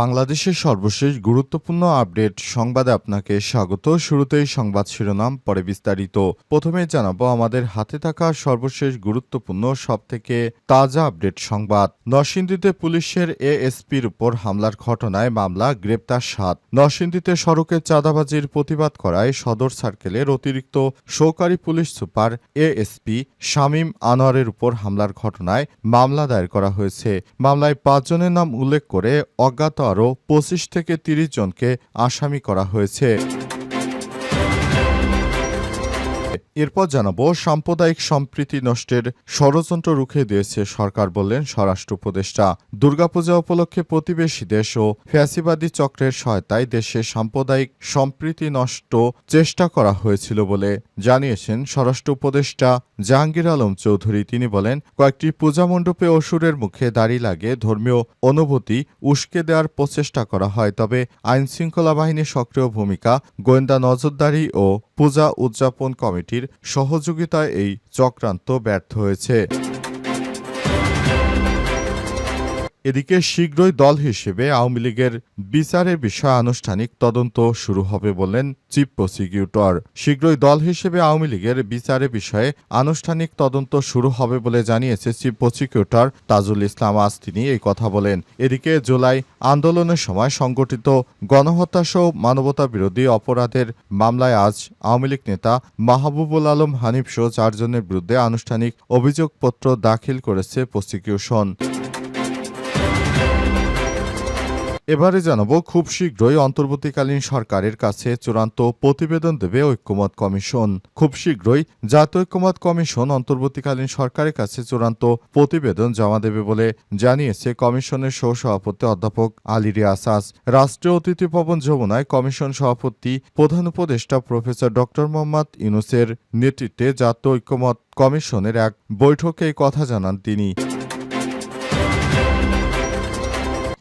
বাংলাদেশের সর্বশেষ গুরুত্বপূর্ণ আপডেট সংবাদে আপনাকে স্বাগত। শুরুতেই সংবাদ শিরোনাম, পরে বিস্তারিত। প্রথমে জানাব আমাদের হাতে থাকা সর্বশেষ গুরুত্বপূর্ণ, সবথেকে তাজা আপডেট সংবাদ। নরসিংদীতে পুলিশের এএসপির উপর হামলার ঘটনায় মামলা, গ্রেপ্তার সাত। নরসিংদীতে সড়কে চাঁদাবাজির প্রতিবাদ করায় সদর সার্কেলের অতিরিক্ত সহকারী পুলিশ সুপার এএসপি শামীম আনোয়ারের উপর হামলার ঘটনায় মামলা দায়ের করা হয়েছে। মামলায় পাঁচজনের নাম উল্লেখ করে অজ্ঞাত আরও পঁচিশ থেকে তিরিশ জনকে আসামি করা হয়েছে। এরপর জানাব, সাম্প্রদায়িক সম্প্রীতি নষ্টের ষড়যন্ত্র রুখে দিয়েছে সরকার বললেন স্বরাষ্ট্র উপদেষ্টা। দুর্গাপূজা উপলক্ষে প্রতিবেশী দেশ ও ফ্যাসিবাদী চক্রের সহায়তায় দেশে সাম্প্রদায়িক সম্প্রীতি নষ্ট চেষ্টা করা হয়েছিল বলে জানিয়েছেন স্বরাষ্ট্র উপদেষ্টা জাহাঙ্গীর আলম চৌধুরী। তিনি বলেন, কয়েকটি পূজা মণ্ডপে অসুরের মুখে দাড়ি লাগে ধর্মীয় অনুভূতি উস্কে দেওয়ার প্রচেষ্টা করা হয়, তবে আইনশৃঙ্খলা বাহিনীর সক্রিয় ভূমিকা গোয়েন্দা নজরদারি ও পূজা উদযাপন কমিটির সহযোগিতায় এই চক্রান্ত ব্যর্থ হয়েছে। এদিকে শীঘ্রই দল হিসেবে আওয়ামী লীগের বিচারের বিষয়ে আনুষ্ঠানিক তদন্ত শুরু হবে বললেন চিফ প্রসিকিউটর। শীঘ্রই দল হিসেবে আওয়ামী লীগের বিচারের বিষয়ে আনুষ্ঠানিক তদন্ত শুরু হবে বলে জানিয়েছে চিফ প্রসিকিউটর তাজুল ইসলাম আজ তিনি এই কথা বলেন। এদিকে জুলাই আন্দোলনের সময় সংগঠিত গণহত্যাসহ মানবতা বিরোধী অপরাধের মামলায় আজ আওয়ামী লীগ নেতা মাহবুবুল আলম হানিফ সহ চারজনের বিরুদ্ধে আনুষ্ঠানিক অভিযোগপত্র দাখিল করেছে প্রসিকিউশন। এবারে জানাব, খুব শীঘ্রই অন্তর্বর্তীকালীন সরকারের কাছে চূড়ান্ত প্রতিবেদন দেবে ঐক্যমত কমিশন। খুব শীঘ্রই জাতীয় ঐক্যমত কমিশন অন্তর্বর্তীকালীন সরকারের কাছে চূড়ান্ত প্রতিবেদন জমা দেবে বলে জানিয়েছে কমিশনের সহ সভাপতি অধ্যাপক আলী রিয়াসাস রাষ্ট্রীয় অতিথি ভবন যমুনায় কমিশন সভাপতি, প্রধান উপদেষ্টা প্রফেসর ড মোহাম্মদ ইউনুসের নেতৃত্বে জাতীয় ঐক্যমত কমিশনের এক বৈঠকে কথা জানান তিনি।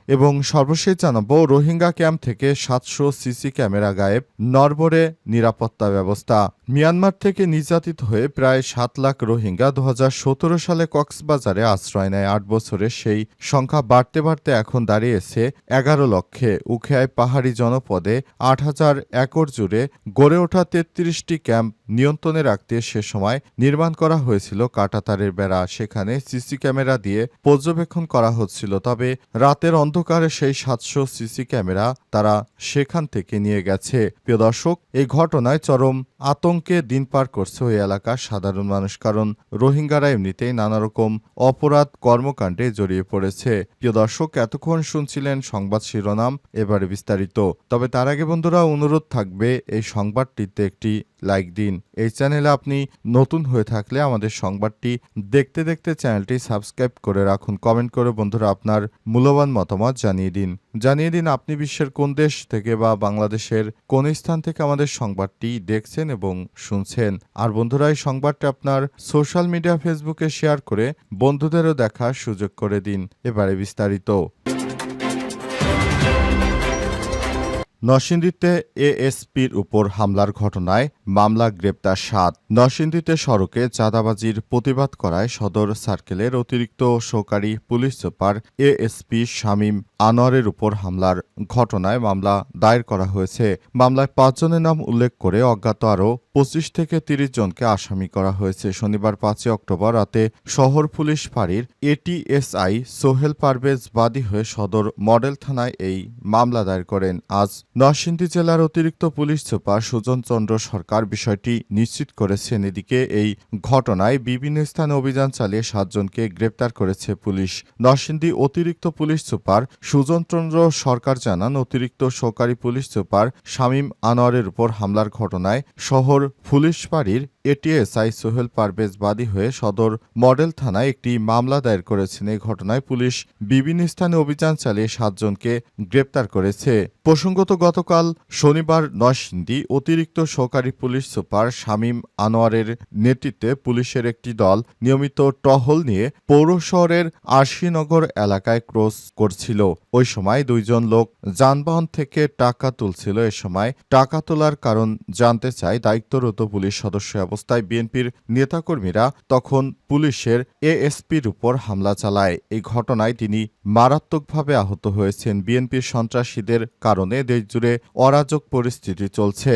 এবং সর্বশেষ জানাব, রোহিঙ্গা ক্যাম্প থেকে সাতশো সিসি ক্যামেরা গায়েব, নরবরে নিরাপত্তা ব্যবস্থা। মিয়ানমার থেকে নির্যাতিত হয়ে প্রায় সাত লাখ রোহিঙ্গা দু হাজার সতেরো সালে কক্সবাজারে আশ্রয় নেয়। আট বছরে সেই সংখ্যা বাড়তে বাড়তে এখন দাঁড়িয়েছে এগারো লক্ষে। উখিয়ায় পাহাড়ি জনপদে আট হাজার একর জুড়ে গড়ে ওঠা তেত্রিশটি ক্যাম্প নিয়ন্ত্রণে রাখতে সে সময় নির্মাণ করা হয়েছিল কাটাতারের বেড়া। সেখানে সিসি ক্যামেরা দিয়ে পর্যবেক্ষণ করা হচ্ছিল। তবে রাতের অন্ধকারে সেই সাতশো সিসি ক্যামেরা তারা সেখান থেকে নিয়ে গেছে। প্রিয় দর্শক, এই ঘটনায় চরম আতঙ্কে দিন পার করছে ওই এলাকার সাধারণ মানুষ, কারণ রোহিঙ্গারা এমনিতেই নানা রকম অপরাধ কর্মকাণ্ডে জড়িয়ে পড়েছে। প্রিয় দর্শক, এতক্ষণ শুনছিলেন সংবাদ শিরোনাম, এবারে বিস্তারিত। তবে তার আগে বন্ধুরা, অনুরোধ থাকবে এই সংবাদটিতে একটি লাইক দিন। এই চ্যানেলে আপনি নতুন হয়ে থাকলে আমাদের সংবাদটি দেখতে দেখতে চ্যানেলটি সাবস্ক্রাইব করে রাখুন। কমেন্ট করে বন্ধুরা আপনার মূল্যবান মতামত জানিয়ে দিন। জানিয়ে দিন, আপনি বিশ্বের কোন দেশ থেকে বা বাংলাদেশের কোন স্থান থেকে আমাদের সংবাদটি দেখছেন এবং শুনছেন। আর বন্ধুরা, এই সংবাদটা আপনার সোশ্যাল মিডিয়া ফেসবুকে শেয়ার করে বন্ধুদেরও দেখার সুযোগ করে দিন। এবারে বিস্তারিত। নরসিংদীতে এএসপির উপর হামলার ঘটনায় মামলা গ্রেপ্তার সাত। নরসিংদীতে সড়কে চাঁদাবাজির প্রতিবাদ করায় সদর সার্কেলের অতিরিক্ত সহকারী পুলিশ সুপার এএসপি শামীম আনোয়ারের উপর হামলার ঘটনায় মামলা দায়ের করা হয়েছে। মামলায় পাঁচজনের নাম উল্লেখ করে অজ্ঞাত আরও পঁচিশ থেকে তিরিশ জনকে আসামি করা হয়েছে। শনিবার পাঁচই অক্টোবর রাতে শহর পুলিশ ফাঁড়ির এটিএসআই সোহেল পারভেজ বাদী হয়ে সদর মডেল থানায় এই মামলা দায়ের করেন। আজ নরসিংদী জেলার অতিরিক্ত পুলিশ সুপার সুজন চন্দ্র সরকার বিষয়টি নিশ্চিত করেছেন। এদিকে এই ঘটনায় বিভিন্ন স্থানে অভিযান চালিয়ে সাতজনকে গ্রেপ্তার করেছে পুলিশ। নরসিংদী অতিরিক্ত পুলিশ সুপার সুজন চন্দ্র সরকার জানান, অতিরিক্ত সহকারী পুলিশ সুপার শামীম আনোয়ারের উপর হামলার ঘটনায় শহর পুলিশ ফাঁড়ির এটিএসআই সোহেল পারভেজ বাদী হয়ে সদর মডেল থানায় একটি মামলা দায়ের করেছেন। এই ঘটনায় পুলিশ বিভিন্ন স্থানে অভিযান চালিয়ে সাতজনকে গ্রেপ্তার করেছে। প্রসঙ্গত, গতকাল শনিবার নরসিংদী অতিরিক্ত সহকারী পুলিশ সুপার শামীম আনোয়ারের নেতৃত্বে পুলিশের একটি দল নিয়মিত টহল নিয়ে পৌর শহরের আশিনগর এলাকায় ক্রস করছিল। ওই সময় দুইজন লোক যানবাহন থেকে টাকা তুলছিল। এ সময় টাকা তোলার কারণ জানতে চায় দায়িত্বরত পুলিশ সদস্য অবস্থায় বিএনপির নেতাকর্মীরা তখন পুলিশের এএসপির উপর হামলা চালায়। এই ঘটনায় তিনি মারাত্মকভাবে আহত হয়েছেন। বিএনপির সন্ত্রাসীদের কারণে দেশজুড়ে অরাজক পরিস্থিতি চলছে।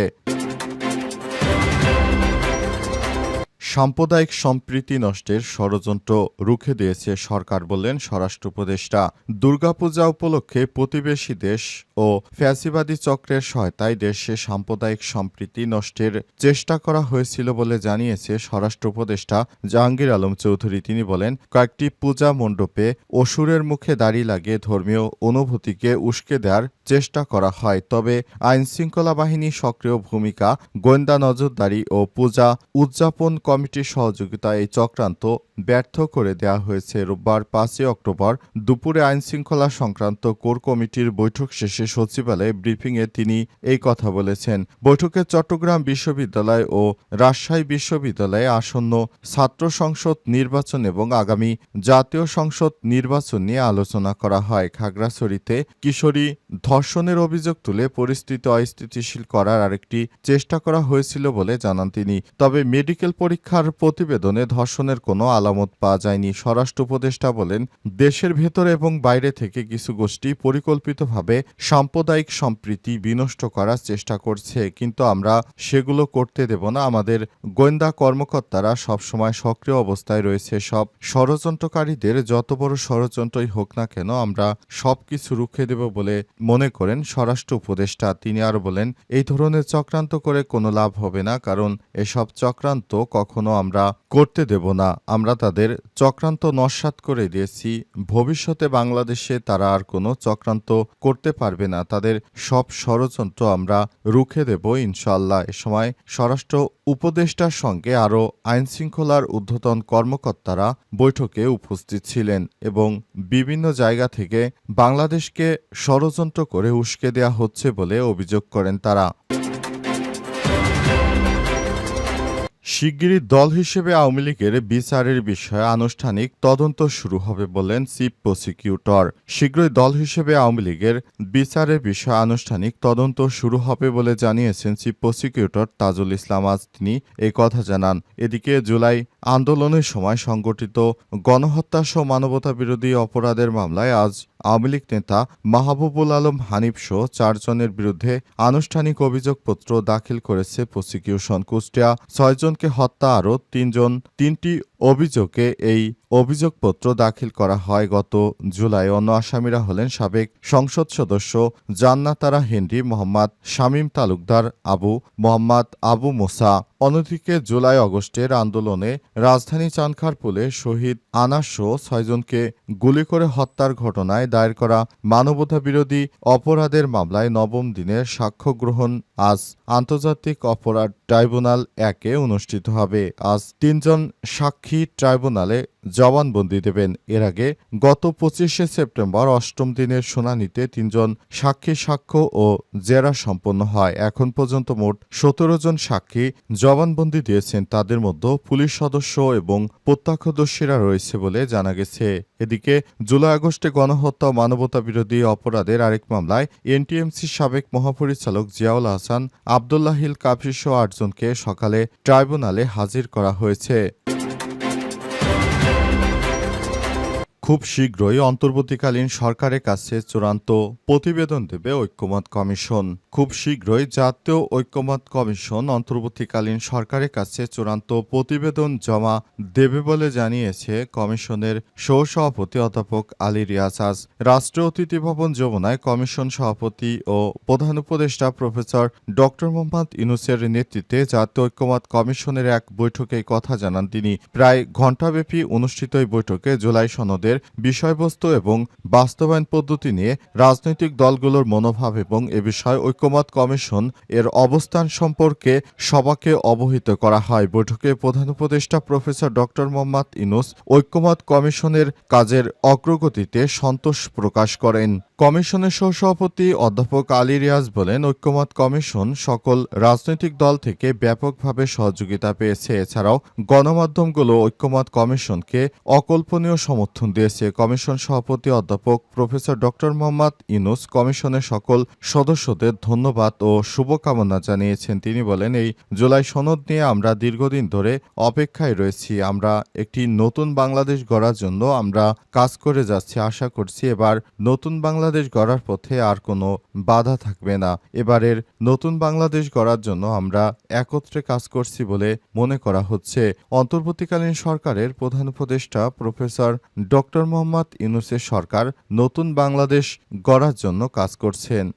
সাম্প্রদায়িক সম্প্রীতি নষ্টের ষড়যন্ত্র রুখে দিয়েছে সরকার বললেন স্বরাষ্ট্র উপদেষ্টা। দুর্গাপূজা উপলক্ষে প্রতিবেশী দেশ ও ফ্যাসিবাদী চক্রের সহায়তায় দেশে সাম্প্রদায়িক সম্প্রীতি নষ্টের চেষ্টা করা হয়েছিল বলে জানিয়েছে স্বরাষ্ট্র উপদেষ্টা জাহাঙ্গীর আলম চৌধুরী। তিনি বলেন, কয়েকটি পূজা মণ্ডপে অসুরের মুখে দাড়ি লাগিয়ে ধর্মীয় অনুভূতিকে উস্কে দেওয়ার চেষ্টা করা হয়, তবে আইনশৃঙ্খলা বাহিনী সক্রিয় ভূমিকা গোয়েন্দা নজরদারি ও পূজা উদযাপন কমিটির সহযোগিতায় এই চক্রান্ত ব্যর্থ করে দেওয়া হয়েছে রোববার পাঁচই অক্টোবর দুপুরে আইনশৃঙ্খলা সংক্রান্ত কোর কমিটির বৈঠক শেষে সচিবালয়ে ব্রিফিংয়ে তিনি এই কথা বলেছেন। বৈঠকে চট্টগ্রাম বিশ্ববিদ্যালয় ও রাজশাহী বিশ্ববিদ্যালয়ে আসন্ন ছাত্র সংসদ নির্বাচন এবং আগামী জাতীয় সংসদ নির্বাচন নিয়ে আলোচনা করা হয়। খাগড়াছড়িতে কিশোরী ধর্ষণের অভিযোগ তুলে পরিস্থিতি অস্থিতিশীল করার আরেকটি চেষ্টা করা হয়েছিল বলে জানান তিনি। তবে মেডিকেল পরীক্ষার প্রতিবেদনে ধর্ষণের কোনো আলামত পাওয়া যায়নি, স্বরাষ্ট্র উপদেষ্টা বলেন, দেশের ভেতরে এবং বাইরে থেকে কিছু গোষ্ঠী পরিকল্পিতভাবে সাম্প্রদায়িক সম্প্রীতি বিনষ্ট করার চেষ্টা করছে, কিন্তু আমরা সেগুলো করতে দেব না। আমাদের গোয়েন্দা কর্মকর্তারা সবসময় সক্রিয় অবস্থায় রয়েছে। সব ষড়যন্ত্রকারীদের যত বড় ষড়যন্ত্রই হোক না কেন, আমরা সবকিছু রুখে দেব বলে মনে করেন স্বরাষ্ট্র উপদেষ্টা। তিনি আরও বলেন, এই ধরনের চক্রান্ত করে কোনো লাভ হবে না, কারণ এসব চক্রান্ত কখনো আমরা করতে দেব না। আমরা তাদের চক্রান্ত নস্যাৎ করে দিয়েছি। ভবিষ্যতে বাংলাদেশে তারা আর কোনো চক্রান্ত করতে পারবে না। তাদের সব ষড়যন্ত্র আমরা রুখে দেব ইনশাল্লাহ এ সময় স্বরাষ্ট্র উপদেষ্টার সঙ্গে আরও আইনশৃঙ্খলার ঊর্ধ্বতন কর্মকর্তারা বৈঠকে উপস্থিত ছিলেন এবং বিভিন্ন জায়গা থেকে বাংলাদেশকে ষড়যন্ত্র করে উস্কে দেয়া হচ্ছে বলে অভিযোগ করেন তারা। শিগগিরই দল হিসেবে আওয়ামী লীগের বিচারের বিষয়ে আনুষ্ঠানিক তদন্ত শুরু হবে বললেন চিফ প্রসিকিউটর। শীঘ্রই দল হিসেবে আওয়ামী লীগের বিচারের বিষয়ে আনুষ্ঠানিক তদন্ত শুরু হবে বলে জানিয়েছেন চিফ প্রসিকিউটর তাজুল ইসলাম আজ তিনি এই কথা জানান। এদিকে জুলাই আন্দোলনের সময় সংগঠিত গণহত্যা সহ মানবতা বিরোধী অপরাধের মামলায় আজ আওয়ামী লীগ নেতা মাহবুবুল আলম হানিফ সহ চারজনের বিরুদ্ধে আনুষ্ঠানিক অভিযোগপত্র দাখিল করেছে প্রসিকিউশন কুষ্টিয়া। ছয়জনকে হত্যা, আরও তিনজন, তিনটি অভিযোগে এই অভিযোগপত্র দাখিল করা হয় গত জুলাই অন্য আসামিরা হলেন সাবেক সংসদ সদস্য জান্নাতারা হেনরি মোহাম্মদ শামীম তালুকদার আবু মোহাম্মদ আবু মোসা। অন্যদিকে জুলাই অগস্টের আন্দোলনে রাজধানী চানখারপুলে শহীদ আনাস ছয়জনকে গুলি করে হত্যার ঘটনায় দায়ের করা মানবতাবিরোধী অপরাধের মামলায় নবম দিনের সাক্ষ্য গ্রহণ আজ আন্তর্জাতিক অপরাধ ট্রাইব্যুনাল একে অনুষ্ঠিত হবে। আজ তিনজন সাক্ষী ট্রাইব্যুনালে জবানবন্দি দেবেন। এর আগে গত পঁচিশে সেপ্টেম্বর অষ্টম দিনের শুনানিতে তিনজন সাক্ষী সাক্ষ্য ও জেরা সম্পন্ন হয়। এখন পর্যন্ত মোট সতেরো জন সাক্ষী জবানবন্দি দিয়েছেন। তাদের মধ্যে পুলিশ সদস্য এবং প্রত্যক্ষদর্শীরা রয়েছে বলে জানা গেছে। এদিকে জুলাই আগস্টে গণহত্যা মানবতা বিরোধী অপরাধের আরেক মামলায় এনটিএমসির সাবেক মহাপরিচালক জিয়াউল হাসান আবদুল্লাহিল কাফি সহ আটজনকে সকালে ট্রাইব্যুনালে হাজির করা হয়েছে। খুব শীঘ্রই অন্তর্বর্তীকালীন সরকারের কাছে চূড়ান্ত প্রতিবেদন দেবে ঐক্যমত কমিশন। খুব শীঘ্রই জাতীয় ঐক্যমত কমিশন অন্তর্বর্তীকালীন সরকারের কাছে চূড়ান্ত প্রতিবেদন জমা দেবে বলে জানিয়েছে কমিশনের সহসভাপতি অধ্যাপক আলী রিয়াজ। আজ রাষ্ট্রীয় অতিথি ভবন যমুনায় কমিশন সভাপতি ও প্রধান উপদেষ্টা প্রফেসর ডক্টর মোহাম্মদ ইনুসের নেতৃত্বে জাতীয় ঐক্যমত কমিশনের এক বৈঠকে কথা জানান তিনি। প্রায় ঘণ্টাব্যাপী অনুষ্ঠিত এই বৈঠকে জুলাই সনদের বিষয়বস্তু এবং বাস্তবায়ন পদ্ধতি নিয়ে রাজনৈতিক দলগুলোর মনোভাব এবং এ বিষয়ে ঐক্যমত কমিশন এর অবস্থান সম্পর্কে সবাকে অবহিত করা হয়। বৈঠকে প্রধান উপদেষ্টা প্রফেসর ড. মোহাম্মদ ইনুস ঐক্যমত কমিশনের কাজের অগ্রগতিতে সন্তোষ প্রকাশ করেন। কমিশনের সহসভাপতি অধ্যাপক আলী রিয়াজ বলেন, ঐক্যমত কমিশন সকল রাজনৈতিক দল থেকে ব্যাপকভাবে সহযোগিতা পেয়েছে। এছাড়াও গণমাধ্যমগুলো ঐক্যমত কমিশনকে অকল্পনীয় সমর্থন দিয়েছে। কমিশন সভাপতি অধ্যাপক প্রফেসর ডক্টর মোহাম্মদ ইনুস কমিশনের সকল সদস্যদের ধন্যবাদ ও শুভকামনা জানিয়েছেন। তিনি বলেন, এই জুলাই সনদ নিয়ে আমরা দীর্ঘদিন ধরে অপেক্ষায় রয়েছি। আমরা একটি নতুন বাংলাদেশ গড়ার জন্য আমরা কাজ করে যাচ্ছি। আশা করছি এবার নতুন বাংলাদেশ গড়ার পথে আর কোনো বাধা থাকবে না। এবারের নতুন বাংলাদেশ গড়ার জন্য আমরা একত্রে কাজ করছি বলে মনে করা হচ্ছে। অন্তর্বর্তীকালীন সরকারের প্রধান উপদেষ্টা প্রফেসর ডক্টর মোহাম্মদ ইউনুসের সরকার নতুন বাংলাদেশ গড়ার জন্য কাজ করছেন।